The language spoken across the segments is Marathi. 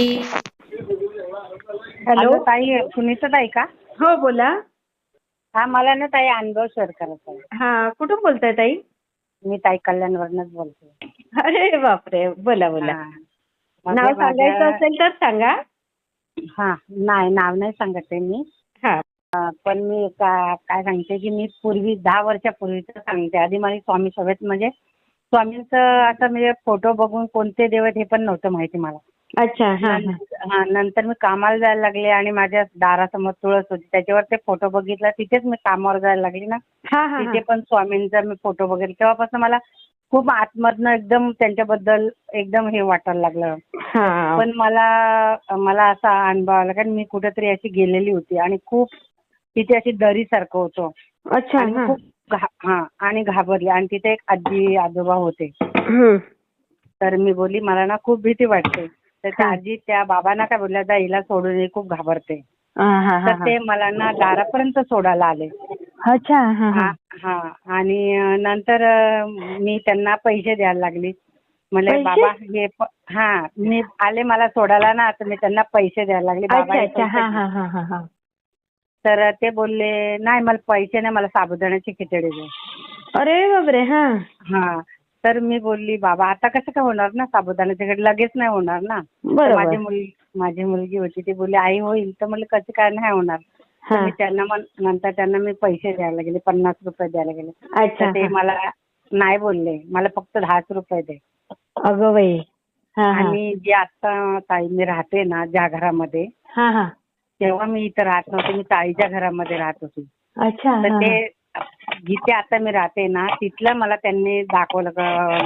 की हॅलो ताई सुनीता ताई का? हो बोला. हा मला ना ताई अनुभव शेअर करायचा आहे. हा कुठून बोलताय ताई? मी ताई कल्याणवरनच बोलते. अरे बापरे बोला बोला. हा. म्हणजे नाव सांगायचं माझ्या- असेल तर सांगा. हा नाही नाव नाही सांगत आहे मी. हा. अं, पण मी का- काय सांगते की मी पूर्वी दहा वर्षापूर्वीच सांगते. आधी मला स्वामी सोबत म्हणजे स्वामींचं असं म्हणजे फोटो बघून कोणते देव आहेत हे पण नव्हतं माहिती मला. अच्छा हा हा. हा नंतर मी कामाला जायला लागले आणि माझ्या दारासमोर तुळस होती. त्याच्यावर ते फोटो बघितला. तिथेच मी कामावर जायला लागली ना. हा हा. तिथे पण स्वामींचा मी फोटो बघितला. तेव्हापासून मला खूप आतमधनं एकदम त्यांच्याबद्दल एकदम हे वाटायला लागलं. हा. पण मला मला असा अनुभव आला कारण मी कुठेतरी अशी गेलेली होती आणि खूप तिथे अशी दरीसारखं होतं. अच्छा आणि हा. खूप घा- हा आणि घाबरली. आणि तिथे एक आजी आजोबा होते. हम्म. तर मी बोलली मला ना खूप भीती वाटते. तर त्या. आजी त्या बाबांना काय बोलल्या जा हिला सोडून ये, खूप घाबरते. तर ते मला ना दारापर्यंत सोडायला आले. अच्छा हा आणि अं, नंतर अं, मी त्यांना पैसे द्यायला लागली. म्हणले पैसे? बाबा हे प- हा मी आले मला सोडायला ना तर मी त्यांना पैसे द्यायला लागले. बाबा अच्छा हे अच्छा. पैसे हा घे. हा हा हा हा. तर ते बोलले नाही मला पैसे नाही मला साबुदाण्याची खिचडी दे. अरे बापरे हा. हा. तर मी बोलली बाबा आता कसं काय होणार ना साबुदाण्याची खिचडी लगेच नाही होणार ना. तर माझी मुलगी माझी मुलगी होती ती बोलली आई होईल. तर म्हणलं कसं काय नाही होणार? तर मी त्यांना मग नंतर त्यांना मी पैसे द्यायला गेले पन्नास रुपये द्यायला गेले. अच्छा. तर ते. मला नाही बोलले. मला फक्त दहाच रुपये दे. अगं बाई. आणि जे आता ताई मी राहते ना ज्या घरामध्ये तेव्हा मी इथं राहत नव्हते. मी ताईच्या घरामध्ये राहत होती. अच्छा. तर ते जिथे आता मी राहते ना तिथलं मला त्यांनी दाखवलं का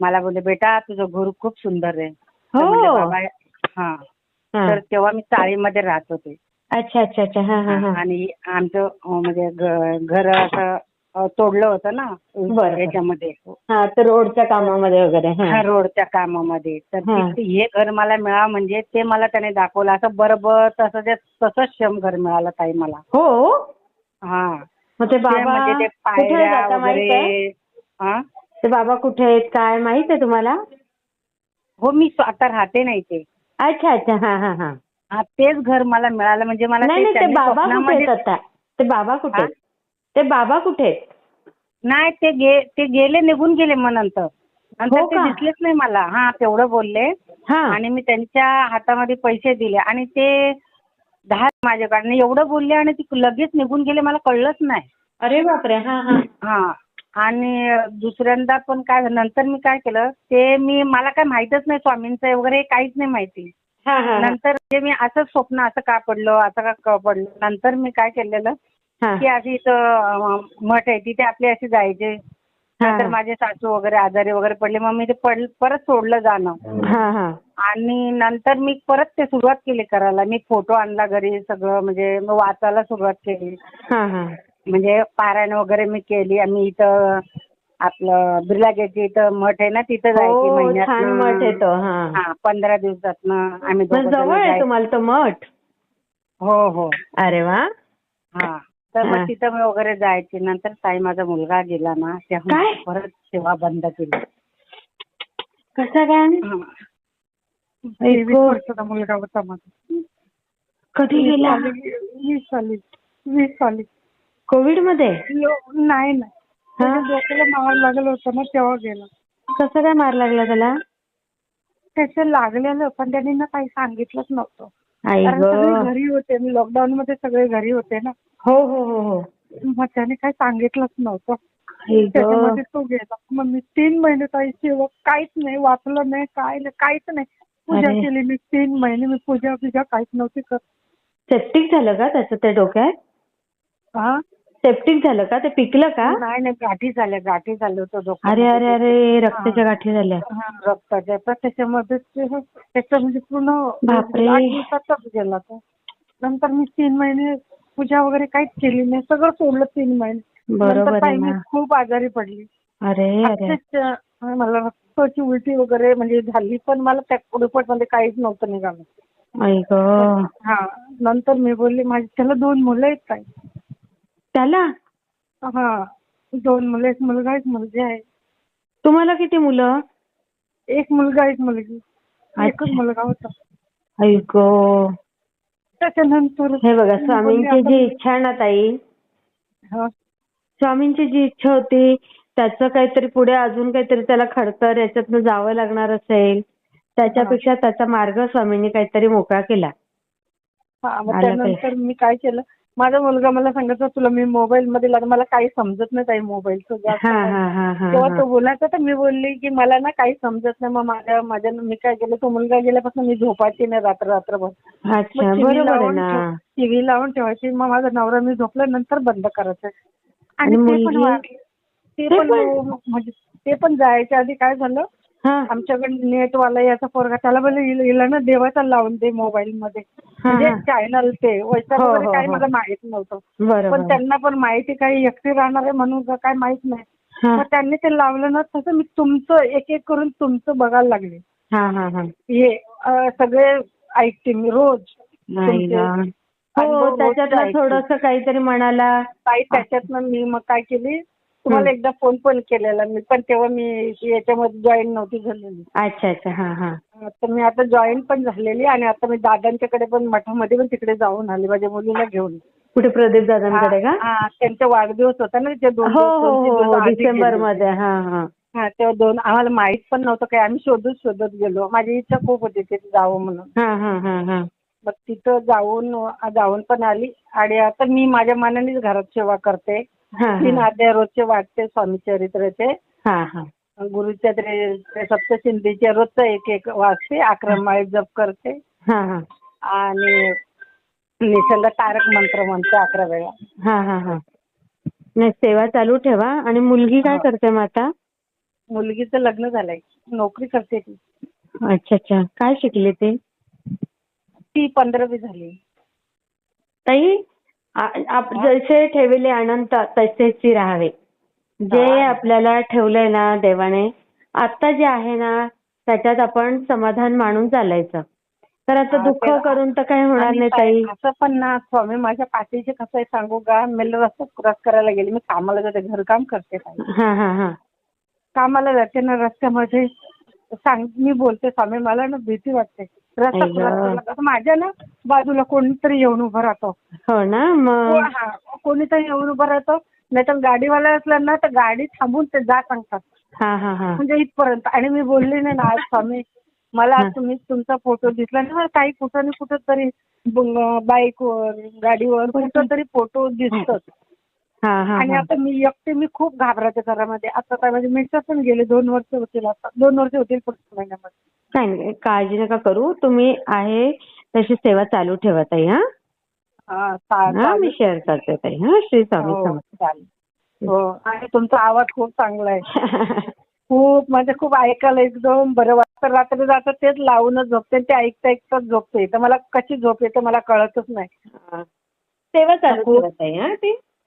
मला बोलले बेटा तुझं घर खूप सुंदर आहे. तर हो. म्हणले, बाबा हा. हा. तर तेव्हा मी चाळीमध्ये राहत होते. अच्छा अच्छा अच्छा. हा हा हा. आणि आमचं अं, म्हणजे घ- घर असं अं, तोडलं होतं ना. याच्यामध्ये. हा तर रोडच्या कामामध्ये वगैरे हा. रोडच्या कामामध्ये. तर हा. तिथे हे घर मला मिळावं म्हणजे ते मला त्याने दाखवलं. असं बरोबर तसं ते तसंच श्रम घर मिळालं ताई मला. हो? हा. मग ते बाबा म्हणजे कुठे आहेत आता माहीत आहे? हा? ते बाबा कुठे आहेत? काय माहीत आहे तुम्हाला? हो मी आता राहते नाही ते अच्छा अच्छा. हा हा हा. हा तेच घर मला मिळालं. म्हणजे मला नाही ते नाही ते त्यांनी बाबा कुठे स्वप्नामध्ये आहेत आता? ते बाबा कुठे आहेत? ते बाबा कुठे आहेत? नाही ते गे ते गेले निघून गेले मग नंतर. नंतर हो ते का? दिसलेच नाही मला. हा तेवढं बोलले. हा. आणि मी त्यांच्या हातामध्ये पैसे दिले. आणि ते दहा माझ्याकडनं एवढं बोलले आणि ती लगेच निघून गेले मला कळलंच नाही. अरे बापरे हा हा. हा. आणि दुसऱ्यांदा पण काय नंतर मी काय केलं ते मी मला काय माहीतच नाही स्वामींचं वगैरे काहीच नाही माहिती. हा हा हा. नंतर ते मी असंच स्वप्न असं का पडलं असं का क- पडलं. नंतर मी काय केलेलं हा. की अशी इथं अं, मठ आहे तिथे आपले असे जायचे. नंतर हा. माझे सासू वगैरे आजारी वगैरे पडले मग मी ते पड परत सोडलं जाणं. हा हा. आणि नंतर मी परत ते सुरुवात केली करायला. मी फोटो आणला घरी सगळं म्हणजे मग वाचायला सुरुवात केली. हा हा. म्हणजे पारायण वगैरे मी केली. आम्ही इथं आपलं बिर्ला गेटच्या इथं मठ आहे ना तिथं जायची हो छान मठ महिन्यात येतो हा. हा पंधरा दिवसातनं आम्ही मग दोघं जण जवळ आहे जायचो. तुम्हाला तो मठ? हो हो. अरे वा. हा. तर. मग तिथं मी वगैरे जायची. नंतर ताई माझा मुलगा गेला ना तेव्हा काय? परत सेवा बंद केली. कसा काय? हा. तेवीस. वर्षाचा मुलगा होता माझा. कधी वीस गेला? साली वीस साली. वीस साली. कोविडमध्ये लो- नाही नाही. त्याच्या डोक्याला मार लागलं होतं ना तेव्हा गेला. कसं काय मार लागला त्याला? त्याचं लागलेलं पण त्यांनी ना काही सांगितलंच नव्हतं. आई कारण ग. सगळे घरी होते. मी लॉकडाऊन मध्ये सगळे घरी होते ना. हो हो हो हो. मग त्याने काही सांगितलंच नव्हतं. त्याच्यामध्ये तो गेला. मग मी तीन महिने काही सेवा काहीच नाही वाचलं नाही काय नाही काहीच नाही. पूजा अरे. केली मी तीन महिने मी पूजा बिजा काहीच नव्हती करत. सेप्टिक झालं का त्याचं ते डोक्यात? हा सेप्टिक झालं का? ते पिकलं का? नाही नाही गाठी झाल्या गाठी झालं होतं अरे डोक्यामध्ये. अरे अरे रक्ताच्या गाठी झाल्या. हा, रक्ताच्या. तर त्याच्यामध्ये ते- त्याचं म्हणजे पूर्ण बापरे. आठ दिवसाचाच गेला तो. नंतर मी तीन महिने पूजा वगैरे काहीच केली नाही. सगळं सोडलं तीन महिने. बरोबर आहे ना. खूप आजारी पडली. अरे अरे. अक्षरशः मला रक्ताची उलटी वगैरे म्हणजे झाली पण मला त्या रिपोर्टमध्ये काहीच नव्हतं निघालं. आई ग. हा नंतर मी बोलली माझी त्याला दोन मुलं आहेत काय त्याला? हा दोन मुलं एक मुलगा एक मुलगी आहे. तुम्हाला किती मुलं? एक मुलगा एक मुलगी. एकच. मुलगा होता. आई ग. त्याच्यानंतर हे बघा स्वामींची जी इच्छा आहे ना ताई हा. स्वामींची जी इच्छा होती त्याचं काहीतरी पुढे अजून काहीतरी त्याला खडतर याच्यातनं जावं लागणार असेल त्याच्यापेक्षा त्याचा मार्ग स्वामींनी काहीतरी मोकळा केला. हा मग आलं त्यानंतर मी काय केलं? माझा मुलगा मला सांगत होता तुला मी मोबाईल मध्ये लाग मला काही समजत नाही ताई मोबाईलचं जास्त काही. तेव्हा. तो बोलायचा तर मी बोलली की मला ना काही समजत नाही मग माझ्या माझ्या मी काय केलं तो मुलगा गेल्यापासून मी झोपायची नाही रात्र रात्रभर टीव्ही लावून ठेवायची मग माझा नवरा मी झोपल्यानंतर बंद करायचं आणि ते पण. ते पण? म्हणजे ते पण जायच्या आधी काय झालं आमच्याकडे नेटवाला याचा पोरगा त्याला बोलले हिला ना देवाचा लावून दे मोबाईल मध्ये म्हणजे. चॅनल ते वैशाख हो, वगैरे हो, काही हो. मला माहीत नव्हतं. पण त्यांना पण माहिती काही एकटी राहणार आहे म्हणून का काय माहीत नाही. मग त्यांनी ते लावलं ना तसं मी तुमचं एक एक करून तुमचं बघायला लागले. हा हा हा. हे अं, सगळे ऐकते मी रोज. नाही तुमचे ना. अनुभव हो रोज त्याच्यातलं ऐकते. थोडस काहीतरी म्हणाला. काही त्याच्यातनं मी मग काय केली? तुम्हाला एकदा फोन पण केलेला मी पण तेव्हा मी याच्यामध्ये जॉईन नव्हती झालेली. अच्छा अच्छा. हा हा. तर मी आता जॉईन पण झालेली आणि आता मी दादांच्याकडे पण मठामध्ये पण तिकडे जाऊन आले माझ्या मुलीला घेऊन. कुठे प्रदीप दादांकडे का? हा, त्यांचा वाढदिवस होता ना ते दोन हो हो दोन तीन हो दिवस आधी डिसेंबर गेले. मध्ये हा हा. हा तेव्हा दोन आम्हाला माहीत पण नव्हतं काय आम्ही शोधत शोधत गेलो. माझी इच्छा खूप होती तिथे जावं म्हणून. हा हा हा हा. मग तिथं जाऊन जाऊन पण आली. आणि आता मी माझ्या मनानेच घरात सेवा करते. तीन अध्याय रोजचे वाटते स्वामी चरित्राचे. हा हा. गुरुच्या सप्तसिंधीचे रोजचं एक एक वाचते अकरा माळे जप करते. आणि निसर्ग तारक मंत्र म्हणते अकरा वेळा. हा हा हा. नाही सेवा चालू ठेवा. आणि मुलगी काय. करते मग आता? मुलगीचं लग्न झालंय. नोकरी करते ती. अच्छा अच्छा. काय शिकली ती? ती पंधरावी झाली. ताई? जसे ठेवले अनंत तसेच राहावे. जे. आपल्याला ठेवलंय ना देवाने आता जे आहे ना त्याच्यात आपण समाधान मानून चालायचं. तर आता दुःख करून तर काही होणार नाही ताई. असं पण ना स्वामी माझ्या पाठीचे कसं आहे सांगू का? मी रस्ता क्रॉस करायला गेले मी कामाला जाते घरकाम करते. हा हा हा. कामाला जाते ना रस्त्यामध्ये. सांग मी बोलते स्वामी मला ना भीती वाटते. रस्ता. क्रॉस माझ्या ना बाजूला कोणीतरी येऊन उभं राहतो. हो ना मग? हा कोणीतरी येऊन उभं राहतो. नाही तर गाडीवाला असला ना तर गाडी थांबून ते जा सांगतात. हा हा हा. म्हणजे इथपर्यंत. आणि मी बोलली नाही ना आज स्वामी मला हा. तुम्ही तुमचा फोटो दिसला ना मला काही कुठं ना कुठं तरी बाईकवर गाडीवर कुठं तरी फोटो दिसतोच हा हा आणि आता मी एकटे मी खूप घाबराते घरामध्ये. आता काय माझे मिस्टर पण गेले दोन वर्ष होतील आता. दोन वर्ष होतील पुढच्या महिन्यामध्ये. नाही काळजी नका करू. तुम्ही आहे तशी सेवा चालू ठेवा ताई हा. हा, चा- हा मी चालेल. शेअर करते ताई हा. श्री स्वामी हो, समर्थ. चालेल. हो आणि तुमचा आवाज खूप चांगला आहे. खूप म्हणजे खूप ऐकायला एकदम बरं वाटतं. रात्री जातं तेच लावूनच झोपते ते ऐकता ऐकताच झोपते. तर मला कशी झोप येते मला कळतच नाही. सेवा चालू ठेवा ताई हा ती.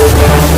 Thank you.